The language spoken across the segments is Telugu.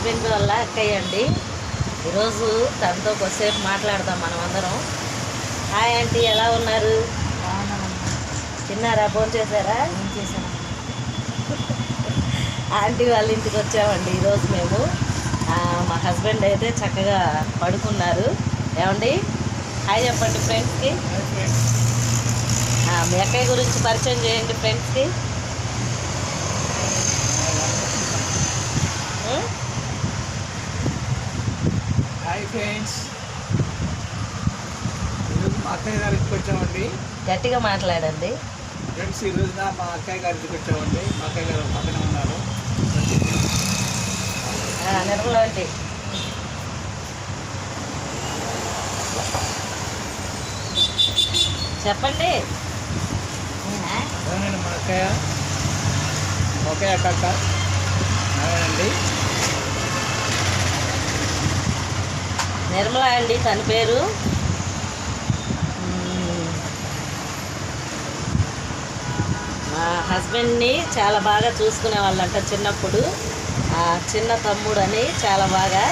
హస్బెండ్ వల్ల అక్కయ్య అండి. ఈరోజు తనతో కొద్దిసేపు మాట్లాడదాం మనం అందరం హాయ్ ఆంటీ ఎలా ఉన్నారు? తిన్నారా? ఫోన్ చేశారా? ఆంటీ వాళ్ళ ఇంటికి వచ్చామండి ఈరోజు మేము. మా హస్బెండ్ అయితే చక్కగా పడుకున్నారు. ఏమండి? హాయ్ చెప్పండి ఫ్రెండ్స్కి. మీ అక్కయ్య గురించి పరిచయం చేయండి ఫ్రెండ్స్కి? Hi friends. ఈరోజు మా అక్కయ్య గారి ఇంటికి వచ్చామండి. గట్టిగా మాట్లాడండి. ఫ్రెండ్స్ ఈ రోజున మా అక్కయ్య గారి ఇంటికి వచ్చామండి. మా అక్కయ్య గారు పక్కన ఉన్నారు. నిర్మలా ఆంటీ చెప్పండి. అవునండి మా అక్కయ్య ఒకే అక్క అవునండి నిర్మలా అండి తన పేరు. మా హస్బెండ్ని చాలా బాగా చూసుకునే వాళ్ళంట చిన్నప్పుడు. ఆ చిన్న తమ్ముడు అని చాలా బాగా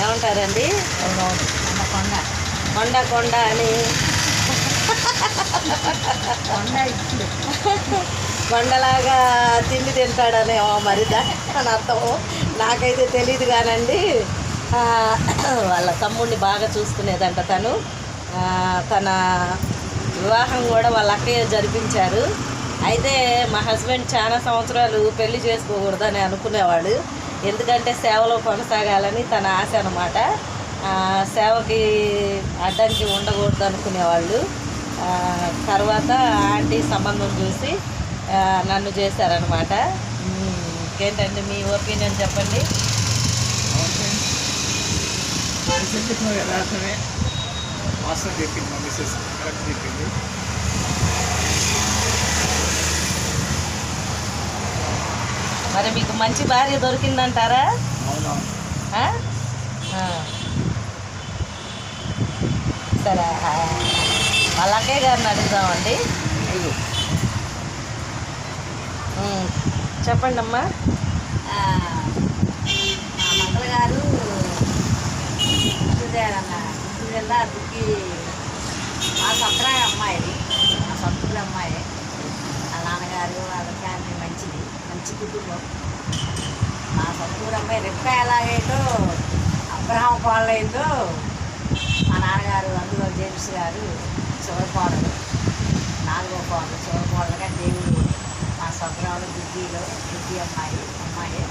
ఏమంటారండి? కొండ కొండ. కొండ అని. కొండలాగా తిండి తింటాడనేమో మరి దాని అర్థం నాకైతే తెలియదు కానండి. వాళ్ళ తమ్ముడిని బాగా చూసుకునేదంట తను. తన వివాహం కూడా వాళ్ళ అక్కయ్య జరిపించారు. అయితే మా హస్బెండ్ చాలా సంవత్సరాలు పెళ్ళి చేసుకోకూడదని అనుకునేవాడు. ఎందుకంటే సేవలో కొనసాగాలని తన ఆశ అనమాట సేవకి అడ్డంకి ఉండకూడదు అనుకునేవాళ్ళు. తర్వాత ఆంటీ సంబంధం చూసి నన్ను చేశారనమాట మ్మ్. ఇంకేంటండి మీ ఒపీనియన్ చెప్పండి. రీసెంట్గా యథార్థమే వాస్తవం చెప్పింది మా మిస్సెస్ కరెక్ట్ చెప్పింది మరి మీకు మంచి భార్య దొరికిందంటారా. సరే వాళ్ళ అక్కయ్య గారిని అడుగుదామండి. చెప్పండి అమ్మా మా మంగళ గారు గుర్తుదేరన్న గుర్తుదేలా దుక్కి మా సొంతరాయ అమ్మాయి మా సొంత అమ్మాయి. వాళ్ళ నాన్నగారు వాళ్ళ ఫ్యామిలీ మంచిది మంచి కుటుంబం. మా సొంతూరు అమ్మాయి రెప్ప ఎలాగైందో అబ్రహం కోళ్ళైందో మా నాన్నగారు అందులో జేమ్స్ గారు చివరి కోడలు నాలుగో కోడలు చివరి కోడలుగా దేవుడు మా స్వగ్రాలు బుద్ధిలో బుద్ధి అమ్మాయి అమ్మాయి.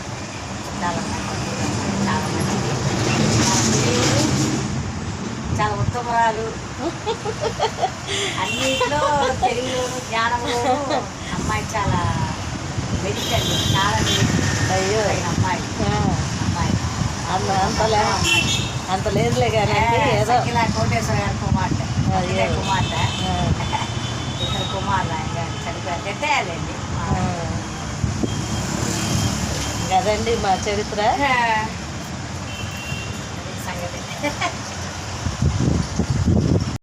చుట్టాలమ్మాయి బంధువులు అమ్మాయి చాలా మంచిది చాలా తెలియదు ఉత్తమరాలు అన్నిట్లో తెలివిలోను జ్ఞానంలోను అమ్మాయి చాలా వెలిచండి చాలా అయ్యో. అమ్మాయి. అమ్మాయి. అంత అంతలే అంత లేదులే కానీ ఏదో సకిలా కోటేశ్వర గారి కుమార్తె కుమార్తె. ఇద్దరు గారు చనిపోయారు. ఎట్టేయాలండి ఆ. అదండి మా చరిత్ర. సంగతి.